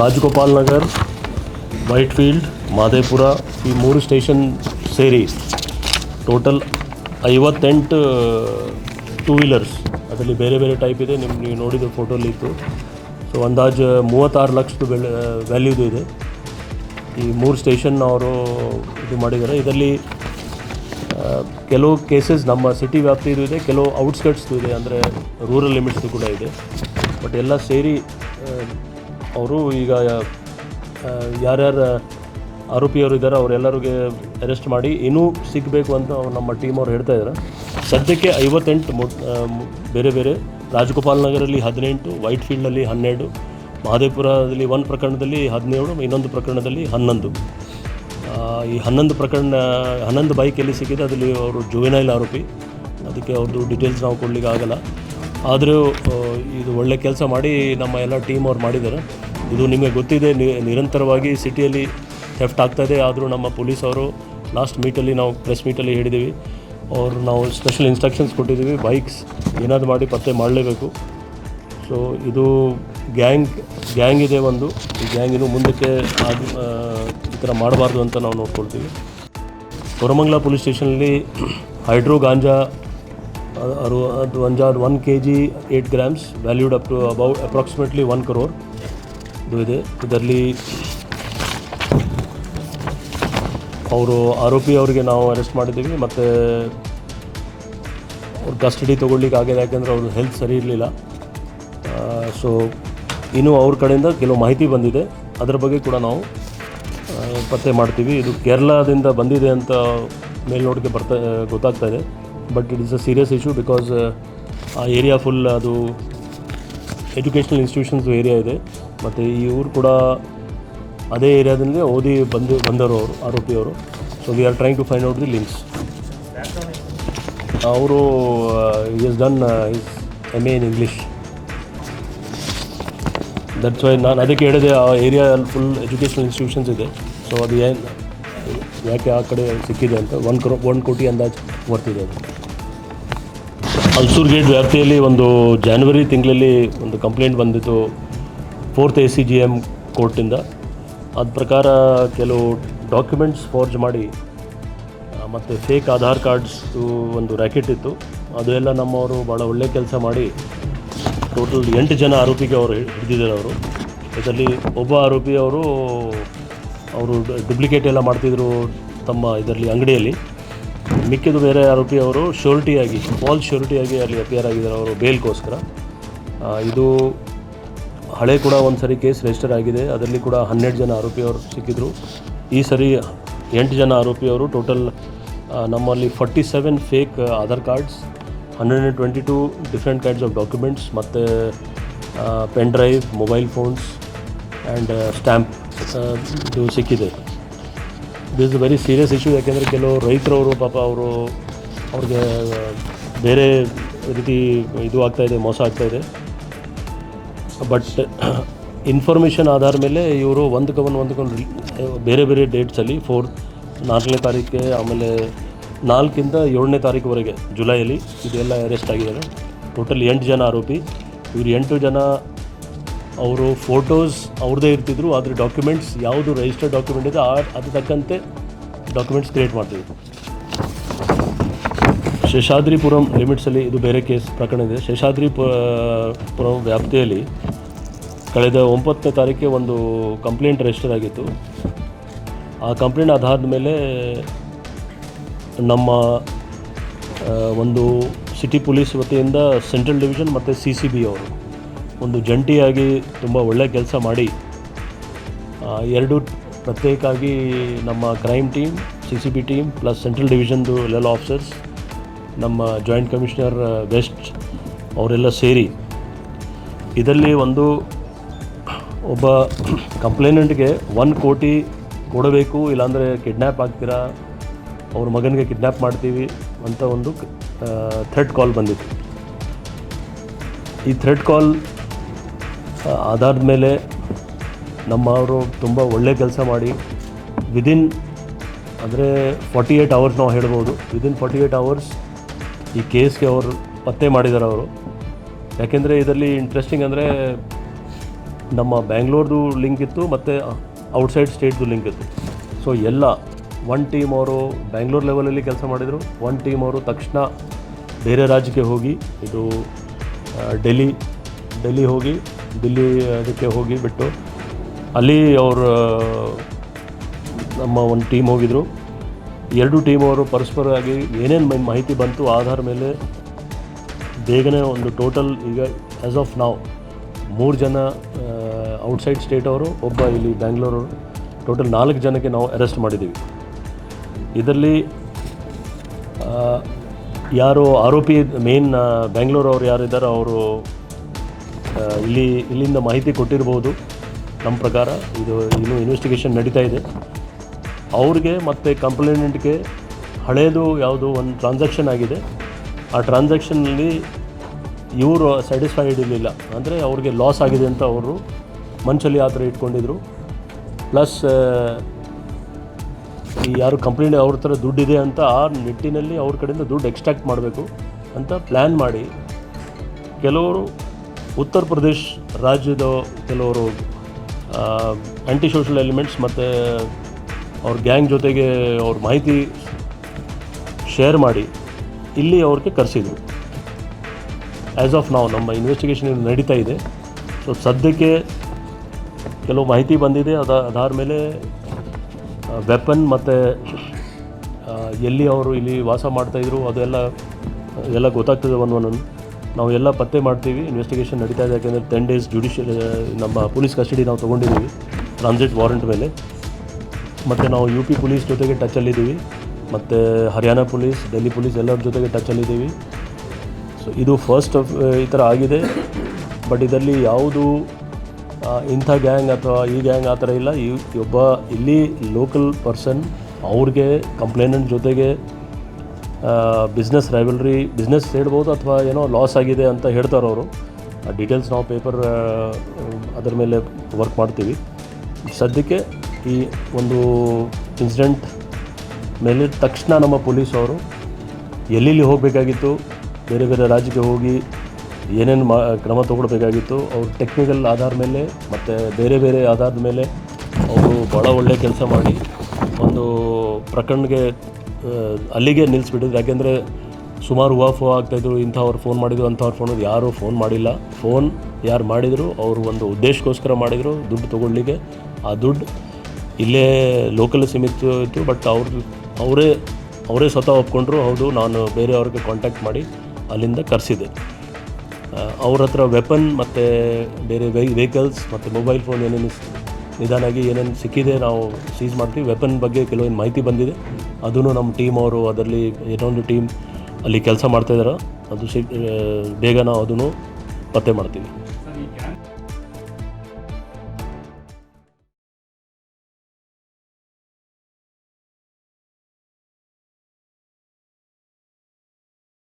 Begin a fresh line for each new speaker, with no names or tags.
Rajagopal Nagar Whitefield Madepura ಈ ಮೂರು station ಸೇರಿ ಟೋಟಲ್ ಐವತ್ತೆಂಟು ಟೂ ವೀಲರ್ಸ್ ಅದರಲ್ಲಿ ಬೇರೆ ಬೇರೆ ಟೈಪ್ ಇದೆ ನಿಮ್ಮ ನೀವು ನೋಡಿದ ಫೋಟೋಲಿ ಇತ್ತು. ಸೊ ಅಂದಾಜು ಮೂವತ್ತಾರು ಲಕ್ಷದ ಬೆಲೆ, ವ್ಯಾಲ್ಯೂದು ಇದೆ. ಈ ಮೂರು ಸ್ಟೇಷನ್ ಅವರು ಇದು ಮಾಡಿದ್ದಾರೆ. ಇದರಲ್ಲಿ ಕೆಲವು ಕೇಸಸ್ ನಮ್ಮ ಸಿಟಿ ವ್ಯಾಪ್ತಿದು ಇದೆ, ಕೆಲವು ಔಟ್ಸ್ಕಟ್ಸ್ದು ಇದೆ, ಅಂದರೆ ರೂರಲ್ ಲಿಮಿಟ್ಸ್ದು ಕೂಡ ಇದೆ. ಬಟ್ ಎಲ್ಲ ಸೇರಿ ಅವರು ಈಗ ಯಾರ್ಯಾರು ಆರೋಪಿಯವರು ಇದ್ದಾರೆ, ಅವರೆಲ್ಲರಿಗೆ ಅರೆಸ್ಟ್ ಮಾಡಿ ಇನ್ನೂ ಸಿಗಬೇಕು ಅಂತ ನಮ್ಮ ಟೀಮ್ ಅವ್ರು ಹೇಳ್ತಾ ಇದ್ದಾರೆ. ಸದ್ಯಕ್ಕೆ ಐವತ್ತೆಂಟು ಮೊ ಬೇರೆ ಬೇರೆ ರಾಜಗೋಪಾಲ್ ನಗರಲ್ಲಿ ಹದಿನೆಂಟು ವೈಟ್ ಫೀಲ್ಡಲ್ಲಿ ಹನ್ನೆರಡು, ಮಹದೇವಪುರದಲ್ಲಿ ಒಂದು ಪ್ರಕರಣದಲ್ಲಿ ಹದಿನೇಳು, ಇನ್ನೊಂದು ಪ್ರಕರಣದಲ್ಲಿ ಹನ್ನೊಂದು. ಈ ಹನ್ನೊಂದು ಪ್ರಕರಣ, ಹನ್ನೊಂದು ಬೈಕ್ ಎಲ್ಲಿ ಸಿಕ್ಕಿದೆ, ಅದರಲ್ಲಿ ಅವರು ಜುವೆನೈಲ್ ಆರೋಪಿ. ಅದಕ್ಕೆ ಅವ್ರದ್ದು ಡೀಟೇಲ್ಸ್ ನಾವು ಕೊಡಲಿಕ್ಕೆ ಆಗಲ್ಲ. ಆದರೂ ಇದು ಒಳ್ಳೆ ಕೆಲಸ ಮಾಡಿ ನಮ್ಮ ಎಲ್ಲ ಟೀಮ್ ಅವ್ರು ಮಾಡಿದ್ದಾರೆ. ಇದು ನಿಮಗೆ ಗೊತ್ತಿದೆ ನಿರಂತರವಾಗಿ ಸಿಟಿಯಲ್ಲಿ ಥೆಫ್ಟ್ ಆಗ್ತಾಯಿದೆ ಆದರೂ ನಮ್ಮ ಪೊಲೀಸ್ ಅವರು ಲಾಸ್ಟ್ ಮೀಟಲ್ಲಿ ನಾವು ಪ್ರೆಸ್ ಮೀಟಲ್ಲಿ ಹೇಳಿದ್ದೀವಿ. ಅವ್ರು ನಾವು ಸ್ಪೆಷಲ್ ಇನ್ಸ್ಟ್ರಕ್ಷನ್ಸ್ ಕೊಟ್ಟಿದ್ದೀವಿ. ಬೈಕ್ಸ್ ಏನಾದರೂ ಮಾಡಿ ಪತ್ತೆ ಮಾಡಲೇಬೇಕು. ಸೊ ಇದು ಗ್ಯಾಂಗ್ ಗ್ಯಾಂಗ್ ಇದೆ ಒಂದು. ಈ ಗ್ಯಾಂಗ್ ಮುಂದಕ್ಕೆ ಈ ಥರ ಮಾಡಬಾರ್ದು ಅಂತ ನಾವು ನೋಡ್ಕೊಳ್ತೀವಿ. ಕೊರಮಂಗಲ ಪೊಲೀಸ್ ಸ್ಟೇಷನಲ್ಲಿ ಹೈಡ್ರೋ ಗಾಂಜಾ ಅರು ಅದು ಒಂಜಾರ್ one K G eight grams valued up to about approximately one crore ಇದು ಇದೆ. ಇದರಲ್ಲಿ ಅವರು ಆರೋಪಿ ಅವರಿಗೆ ನಾವು ಅರೆಸ್ಟ್ ಮಾಡಿದ್ದೀವಿ. ಮತ್ತು ಅವ್ರ ಕಸ್ಟಡಿ ತೊಗೊಳ್ಲಿಕ್ಕೆ ಆಗಿದೆ. ಯಾಕೆಂದರೆ ಅವ್ರ ಹೆಲ್ತ್ ಸರಿ ಇರಲಿಲ್ಲ. ಸೊ ಇನ್ನೂ ಅವ್ರ ಕಡೆಯಿಂದ ಕೆಲವು ಮಾಹಿತಿ ಬಂದಿದೆ. ಅದರ ಬಗ್ಗೆ ಕೂಡ ನಾವು ಪತ್ತೆ ಮಾಡ್ತೀವಿ. ಇದು ಕೇರಳದಿಂದ ಬಂದಿದೆ ಅಂತ ಮೇಲ್ನೋಟಕ್ಕೆ ಬರ್ತಾ, ಗೊತ್ತಾಗ್ತಾ ಇದೆ. But it is a serious issue because ಆ ಏರಿಯಾ ಫುಲ್ ಅದು ಎಜುಕೇಷನಲ್ ಇನ್ಸ್ಟಿಟ್ಯೂಷನ್ಸ್ ಏರಿಯಾ ಇದೆ. ಮತ್ತು ಈ ಊರು ಕೂಡ ಅದೇ ಏರಿಯಾದಲ್ಲಿ ಓದಿ ಬಂದು, ಬಂದವರು ಅವರು ಆರೋಪಿಯವರು so we are trying to find out the links ಅವರು is done is M A in English that's why ನಾನು ಅದಕ್ಕೆ ಹೇಳಿದೆ, ಆ ಏರಿಯಾ ಫುಲ್ ಎಜುಕೇಷನಲ್ ಇನ್ಸ್ಟಿಟ್ಯೂಷನ್ಸ್ ಇದೆ. ಸೊ ಅದು ಏನು ಯಾಕೆ ಆ ಕಡೆ ಸಿಕ್ಕಿದೆ ಅಂತ ಒಂದು ಕ್ರೋ, ಒಂದು ಕೋಟಿ ಅಂದಾಜು ಬರ್ತಿದೆ ಅದು. ಹಲ್ಸೂರು ಗೇಟ್ ವ್ಯಾಪ್ತಿಯಲ್ಲಿ ಒಂದು ಜಾನ್ವರಿ ತಿಂಗಳಲ್ಲಿ ಒಂದು ಕಂಪ್ಲೇಂಟ್ ಬಂದಿತ್ತು fourth A C G M ಕೋರ್ಟಿಂದ. ಅದ ಪ್ರಕಾರ ಕೆಲವು ಡಾಕ್ಯುಮೆಂಟ್ಸ್ ಫೋರ್ಜ್ ಮಾಡಿ ಮತ್ತು ಫೇಕ್ ಆಧಾರ್ ಕಾರ್ಡ್ಸ್ ಒಂದು ರ್ಯಾಕೆಟ್ ಇತ್ತು. ಅದೆಲ್ಲ ನಮ್ಮವರು ಭಾಳ ಒಳ್ಳೆ ಕೆಲಸ ಮಾಡಿ, ಟೋಟಲ್ ಎಂಟು ಜನ ಆರೋಪಿಗೆ ಅವರು ಹಿಡಿದಿದ್ದಾರೆ ಅವರು. ಇದರಲ್ಲಿ ಒಬ್ಬ ಆರೋಪಿ ಅವರು ಅವರು ಡುಪ್ಲಿಕೇಟ್ ಎಲ್ಲ ಮಾಡ್ತಿದ್ರು ತಮ್ಮ ಇದರಲ್ಲಿ, ಅಂಗಡಿಯಲ್ಲಿ. ಮಿಕ್ಕಿದ ಬೇರೆ ಆರೋಪಿ ಅವರು ಶ್ಯೂರಿಟಿಯಾಗಿ ಫಾಲ್ ಶ್ಯೂರಿಟಿಯಾಗಿ ಅಲ್ಲಿ ಅಪಿಯರ್ ಆಗಿದ್ದಾರೆ ಅವರು ಬೇಲ್ಗೋಸ್ಕರ ಇದು ಹಳೆ ಕೂಡ ಒಂದು ಸರಿ ಕೇಸ್ ರಿಜಿಸ್ಟರ್ ಆಗಿದೆ. ಅದರಲ್ಲಿ ಕೂಡ ಹನ್ನೆರಡು ಜನ ಆರೋಪಿಯವರು ಸಿಕ್ಕಿದ್ರು. ಈ ಸರಿ ಎಂಟು ಜನ ಆರೋಪಿಯವರು ಟೋಟಲ್ ನಮ್ಮಲ್ಲಿ forty seven fake Aadhaar cards hundred and twenty two different kinds of documents ಮತ್ತು pen drive mobile phones and stamp ಸಿಕ್ಕಿದೆ. ದಿಸ್ ವೆರಿ ಸೀರಿಯಸ್ ಇಶ್ಯೂ ಯಾಕೆಂದರೆ ಕೆಲವು ರೈತರವರು ಪಾಪ ಅವರು ಅವ್ರಿಗೆ ಬೇರೆ ರೀತಿ ಇದು ಆಗ್ತಾಯಿದೆ ಮೋಸ ಆಗ್ತಾಯಿದೆ ಬಟ್ ಇನ್ಫಾರ್ಮೇಷನ್ ಆಧಾರ ಮೇಲೆ ಇವರು ಒಂದಕ್ಕೊಂದು ಒಂದಕ್ಕೊಂದು ಬೇರೆ ಬೇರೆ ಡೇಟ್ಸಲ್ಲಿ ಫೋರ್ತ್ ನಾಲ್ಕನೇ ತಾರೀಕಿಗೆ ಆಮೇಲೆ ನಾಲ್ಕಿಂದ ಏಳನೇ ತಾರೀಕುವರೆಗೆ ಜುಲೈಯಲ್ಲಿ ಇದೆಲ್ಲ ಅರೆಸ್ಟ್ ಆಗಿದ್ದಾರೆ. ಟೋಟಲ್ ಎಂಟು ಜನ ಆರೋಪಿ. ಇವರು ಎಂಟು ಜನ ಅವರು ಫೋಟೋಸ್ ಅವ್ರದ್ದೇ ಇರ್ತಿದ್ರು, ಆದರೆ ಡಾಕ್ಯುಮೆಂಟ್ಸ್ ಯಾವುದು ರಿಜಿಸ್ಟರ್ಡ್ ಡಾಕ್ಯುಮೆಂಟ್ ಇದೆ, ಆ ಅದು ತಕ್ಕಂತೆ ಡಾಕ್ಯುಮೆಂಟ್ಸ್ ಕ್ರಿಯೇಟ್ ಮಾಡ್ತಿದ್ರು. ಶೇಷಾದ್ರಿಪುರಂ ಲಿಮಿಟ್ಸಲ್ಲಿ ಇದು ಬೇರೆ ಕೇಸ್ ಪ್ರಕರಣ ಇದೆ. ಶೇಷಾದ್ರಿಪುರಂ ವ್ಯಾಪ್ತಿಯಲ್ಲಿ ಕಳೆದ ಒಂಬತ್ತನೇ ತಾರೀಕಿಗೆ ಒಂದು ಕಂಪ್ಲೇಂಟ್ ರಿಜಿಸ್ಟರ್ ಆಗಿತ್ತು. ಆ ಕಂಪ್ಲೇಂಟ್ ಆಧಾರದ ಮೇಲೆ ನಮ್ಮ ಒಂದು ಸಿಟಿ ಪೊಲೀಸ್ ವತಿಯಿಂದ ಸೆಂಟ್ರಲ್ ಡಿವಿಷನ್ ಮತ್ತು ಸಿ ಸಿ ಬಿ ಅವರು ಒಂದು ಜಂಟಿಯಾಗಿ ತುಂಬ ಒಳ್ಳೆಯ ಕೆಲಸ ಮಾಡಿ ಎರಡು ಪ್ರತ್ಯೇಕವಾಗಿ ನಮ್ಮ crime team C C B team plus central ಡಿವಿಷನ್ದು ಎಲ್ಲ ಆಫೀಸರ್ಸ್ ನಮ್ಮ ಜಾಯಿಂಟ್ ಕಮಿಷನರ್ ವೆಸ್ಟ್ ಅವರೆಲ್ಲ ಸೇರಿ ಇದರಲ್ಲಿ ಒಂದು ಒಬ್ಬ ಕಂಪ್ಲೇನೆಂಟ್ಗೆ ಒನ್ ಕೋಟಿ ಕೊಡಬೇಕು, ಇಲ್ಲಾಂದರೆ ಕಿಡ್ನ್ಯಾಪ್ ಆಗ್ತೀರಾ, ಅವ್ರ ಮಗನಿಗೆ ಕಿಡ್ನ್ಯಾಪ್ ಮಾಡ್ತೀವಿ ಅಂತ ಒಂದು ಥ್ರೆಡ್ ಕಾಲ್ ಬಂದಿತ್ತು. ಈ ಥ್ರೆಡ್ ಕಾಲ್ ಆಧಾರದ ಮೇಲೆ ನಮ್ಮವರು ತುಂಬ ಒಳ್ಳೆ ಕೆಲಸ ಮಾಡಿ ವಿದಿನ್ ಅಂದರೆ ಫಾರ್ಟಿ ಏಯ್ಟ್ ಅವರ್ಸ್ ನಾವು ಹೇಳ್ಬೋದು. ವಿದಿನ್ ಫಾರ್ಟಿ ಏಯ್ಟ್ ಅವರ್ಸ್ ಈ ಕೇಸ್ಗೆ ಅವರು ಪತ್ತೆ ಮಾಡಿದ್ದಾರೆ ಅವರು. ಯಾಕೆಂದರೆ ಇದರಲ್ಲಿ ಇಂಟ್ರೆಸ್ಟಿಂಗ್ ಅಂದರೆ ನಮ್ಮ ಬ್ಯಾಂಗ್ಳೂರ್ದು ಲಿಂಕ್ ಇತ್ತು ಮತ್ತು ಔಟ್ಸೈಡ್ ಸ್ಟೇಟ್ದು ಲಿಂಕ್ ಇತ್ತು. ಸೊ ಎಲ್ಲ ಒನ್ ಟೀಮ್ ಅವರು ಬ್ಯಾಂಗ್ಳೂರ್ ಲೆವೆಲಲ್ಲಿ ಕೆಲಸ ಮಾಡಿದರು. ಒನ್ ಟೀಮ್ ಅವರು ತಕ್ಷಣ ಬೇರೆ ರಾಜ್ಯಕ್ಕೆ ಹೋಗಿ, ಇದು ಡೆಲ್ಲಿ ಡೆಲ್ಲಿ ಹೋಗಿ ದಿಲ್ಲಿ ಅದಕ್ಕೆ ಹೋಗಿ ಬಿಟ್ಟು ಅಲ್ಲಿ ಅವರು, ನಮ್ಮ ಒಂದು ಟೀಮ್ ಹೋಗಿದ್ರು. ಎರಡು ಟೀಮ್ ಅವರು ಪರಸ್ಪರವಾಗಿ ಏನೇನು ಮಾಹಿತಿ ಬಂತು, ಆಧಾರ ಮೇಲೆ ಬೇಗನೆ ಒಂದು ಟೋಟಲ್ ಈಗ ಆ್ಯಸ್ ಆಫ್ ನಾವು ಮೂರು ಜನ ಔಟ್ಸೈಡ್ ಸ್ಟೇಟ್ ಅವರು, ಒಬ್ಬ ಇಲ್ಲಿ ಬ್ಯಾಂಗ್ಳೂರು ಟೋಟಲ್ ನಾಲ್ಕು ಜನಕ್ಕೆ ನಾವು ಅರೆಸ್ಟ್ ಮಾಡಿದ್ದೀವಿ. ಇದರಲ್ಲಿ ಯಾರು ಆರೋಪಿ ಮೇನ್ ಬ್ಯಾಂಗ್ಳೂರು ಅವ್ರು ಯಾರಿದ್ದಾರೆ, ಅವರು ಇಲ್ಲಿ ಇಲ್ಲಿಂದ ಮಾಹಿತಿ ಕೊಟ್ಟಿರ್ಬೋದು. ನಮ್ಮ ಪ್ರಕಾರ ಇದು ಇನ್ನೂ ಇನ್ವೆಸ್ಟಿಗೇಷನ್ ನಡೀತಾ ಇದೆ. ಅವ್ರಿಗೆ ಮತ್ತು ಕಂಪ್ಲೇನೆಂಟ್ಗೆ ಹಳೇದು ಯಾವುದು ಒಂದು ಟ್ರಾನ್ಸಾಕ್ಷನ್ ಆಗಿದೆ. ಆ ಟ್ರಾನ್ಸಾಕ್ಷನಲ್ಲಿ ಇವರು ಸ್ಯಾಟಿಸ್ಫೈಡ್ ಇರಲಿಲ್ಲ. ಅಂದರೆ ಅವ್ರಿಗೆ ಲಾಸ್ ಆಗಿದೆ ಅಂತ ಅವರು ಮನಸ್ಸಲ್ಲಿ ಆ ಥರ ಇಟ್ಕೊಂಡಿದ್ರು. ಪ್ಲಸ್ ಈ ಯಾರು ಕಂಪ್ಲೇಂಟ್ ಅವ್ರ ಥರ ದುಡ್ಡಿದೆ ಅಂತ ಆ ನಿಟ್ಟಿನಲ್ಲಿ ಅವ್ರ ಕಡೆಯಿಂದ ದುಡ್ಡು ಎಕ್ಸ್ಟ್ರಾಕ್ಟ್ ಮಾಡಬೇಕು ಅಂತ ಪ್ಲ್ಯಾನ್ ಮಾಡಿ. ಕೆಲವರು ಉತ್ತರ ಪ್ರದೇಶ್ ರಾಜ್ಯದ ಕೆಲವರು ಆ್ಯಂಟಿ ಸೋಷಲ್ ಎಲಿಮೆಂಟ್ಸ್ ಮತ್ತು ಅವ್ರ ಗ್ಯಾಂಗ್ ಜೊತೆಗೆ ಅವ್ರ ಮಾಹಿತಿ ಶೇರ್ ಮಾಡಿ ಇಲ್ಲಿ ಅವ್ರಿಗೆ ಕರೆಸಿದ್ರು. ಆ್ಯಸ್ ಆಫ್ ನಾವು ನಮ್ಮ ಇನ್ವೆಸ್ಟಿಗೇಷನ್ ನಡೀತಾ ಇದೆ. ಸೊ ಸದ್ಯಕ್ಕೆ ಕೆಲವು ಮಾಹಿತಿ ಬಂದಿದೆ. ಅದ ಅದಾದ ಮೇಲೆ ವೆಪನ್ ಮತ್ತು ಎಲ್ಲಿ ಅವರು ಇಲ್ಲಿ ವಾಸ ಮಾಡ್ತಾಯಿದ್ರು ಅದೆಲ್ಲ ಎಲ್ಲ ಗೊತ್ತಾಗ್ತದೆ ಒಂದು ಒಂದೊಂದು ನಾವು ಎಲ್ಲ ಪತ್ತೆ ಮಾಡ್ತೀವಿ ಇನ್ವೆಸ್ಟಿಗೇಷನ್ ನಡೀತಾ ಇದೆ. ಯಾಕೆಂದರೆ ಟೆನ್ ಡೇಸ್ ಜುಡಿಷಿಯಲ್ ನಮ್ಮ ಪೊಲೀಸ್ ಕಸ್ಟಡಿ ನಾವು ತೊಗೊಂಡಿದ್ದೀವಿ ಟ್ರಾನ್ಸಿಟ್ ವಾರೆಂಟ್ ಮೇಲೆ. ಮತ್ತು ನಾವು ಯು ಪಿ ಪೊಲೀಸ್ ಜೊತೆಗೆ ಟಚಲ್ಲಿದ್ದೀವಿ ಮತ್ತು ಹರಿಯಾಣ ಪೊಲೀಸ್ ಡೆಲ್ಲಿ ಪೊಲೀಸ್ ಎಲ್ಲರ ಜೊತೆಗೆ ಟಚಲ್ಲಿದ್ದೀವಿ ಸೊ ಇದು ಫಸ್ಟ್ ಈ ಥರ ಆಗಿದೆ. ಬಟ್ ಇದರಲ್ಲಿ ಯಾವುದು ಇಂಥ ಗ್ಯಾಂಗ್ ಅಥವಾ ಈ ಗ್ಯಾಂಗ್ ಆ ಥರ ಇಲ್ಲ. ಈ ಒಬ್ಬ ಇಲ್ಲಿ ಲೋಕಲ್ ಪರ್ಸನ್ ಅವ್ರಿಗೆ ಕಂಪ್ಲೇನೆಂಟ್ ಜೊತೆಗೆ ಬಿಸ್ನೆಸ್ ರೈವಲ್ರಿ ಬಿಸ್ನೆಸ್ ಹೇಳ್ಬೋದು ಅಥವಾ ಏನೋ ಲಾಸ್ ಆಗಿದೆ ಅಂತ ಹೇಳ್ತಾರೆ ಅವರು. ಆ ಡೀಟೇಲ್ಸ್ ನಾವು ಪೇಪರ್ ಅದರ ಮೇಲೆ ವರ್ಕ್ ಮಾಡ್ತೀವಿ. ಸದ್ಯಕ್ಕೆ ಈ ಒಂದು ಇನ್ಸಿಡೆಂಟ್ ಮೇಲೆ ತಕ್ಷಣ ನಮ್ಮ ಪೊಲೀಸ್ ಅವರು ಎಲ್ಲೆಲ್ಲಿ ಹೋಗಬೇಕಾಗಿತ್ತು ಬೇರೆ ಬೇರೆ ರಾಜ್ಯಕ್ಕೆ ಹೋಗಿ ಏನೇನು ಮಾ ಕ್ರಮ ತೊಗೊಳ್ಬೇಕಾಗಿತ್ತು ಅವ್ರು ಟೆಕ್ನಿಕಲ್ ಆಧಾರ ಮೇಲೆ ಮತ್ತು ಬೇರೆ ಬೇರೆ ಆಧಾರದ ಮೇಲೆ ಅವರು ಭಾಳ ಒಳ್ಳೆಯ ಕೆಲಸ ಮಾಡಿ ಒಂದು ಪ್ರಕರಣಗೆ ಆ, ಅಲ್ಲಿಗೆ ನಿಲ್ಲಿಸ್ಬಿಟ್ಟಿದ್ರು ಯಾಕೆಂದರೆ ಸುಮಾರು ಹೂವು ಆಗ್ತಾಯಿದ್ರು ಇಂಥವ್ರು ಫೋನ್ ಮಾಡಿದ್ರು, ಅಂಥವ್ರು ಫೋನ್ ಯಾರೂ ಫೋನ್ ಮಾಡಿಲ್ಲ. ಫೋನ್ ಯಾರು ಮಾಡಿದರು, ಅವರು ಒಂದು ಉದ್ದೇಶಕ್ಕೋಸ್ಕರ ಮಾಡಿದರು, ದುಡ್ಡು ತೊಗೊಳ್ಳಿಗೆ ಆ ದುಡ್ಡು ಇಲ್ಲೇ ಲೋಕಲ್ ಸೀಮಿತ ಇತ್ತು ಬಟ್ ಅವ್ರು ಅವರೇ ಅವರೇ ಸ್ವತಃ ಒಪ್ಕೊಂಡ್ರು, ಹೌದು, ನಾನು ಬೇರೆಯವ್ರಿಗೆ ಕಾಂಟ್ಯಾಕ್ಟ್ ಮಾಡಿ ಅಲ್ಲಿಂದ ಕರೆಸಿದೆ ಅವ್ರ ಹತ್ರ ವೆಪನ್ ಮತ್ತು ಬೇರೆ ವೆಹಿ ವೆಹಿಕಲ್ಸ್ ಮತ್ತು ಮೊಬೈಲ್ ಫೋನ್ ಏನೇನು ನಿಧಾನಾಗಿ ಏನೇನು ಸಿಕ್ಕಿದೆ ನಾವು ಸೀಸ್ ಮಾಡ್ತೀವಿ. ವೆಪನ್ ಬಗ್ಗೆ ಕೆಲವೊಂದು ಮಾಹಿತಿ ಬಂದಿದೆ. ಅದನ್ನು ನಮ್ಮ ಟೀಮ್ ಅವರು ಅದರಲ್ಲಿ ಏನೋ ಒಂದು ಟೀಮ್ ಅಲ್ಲಿ ಕೆಲಸ ಮಾಡ್ತಾಯಿದ್ದಾರೆ ಅದು ಸಿ ಬೇಗ ನಾವು ಅದನ್ನು ಪತ್ತೆ ಮಾಡ್ತೀವಿ.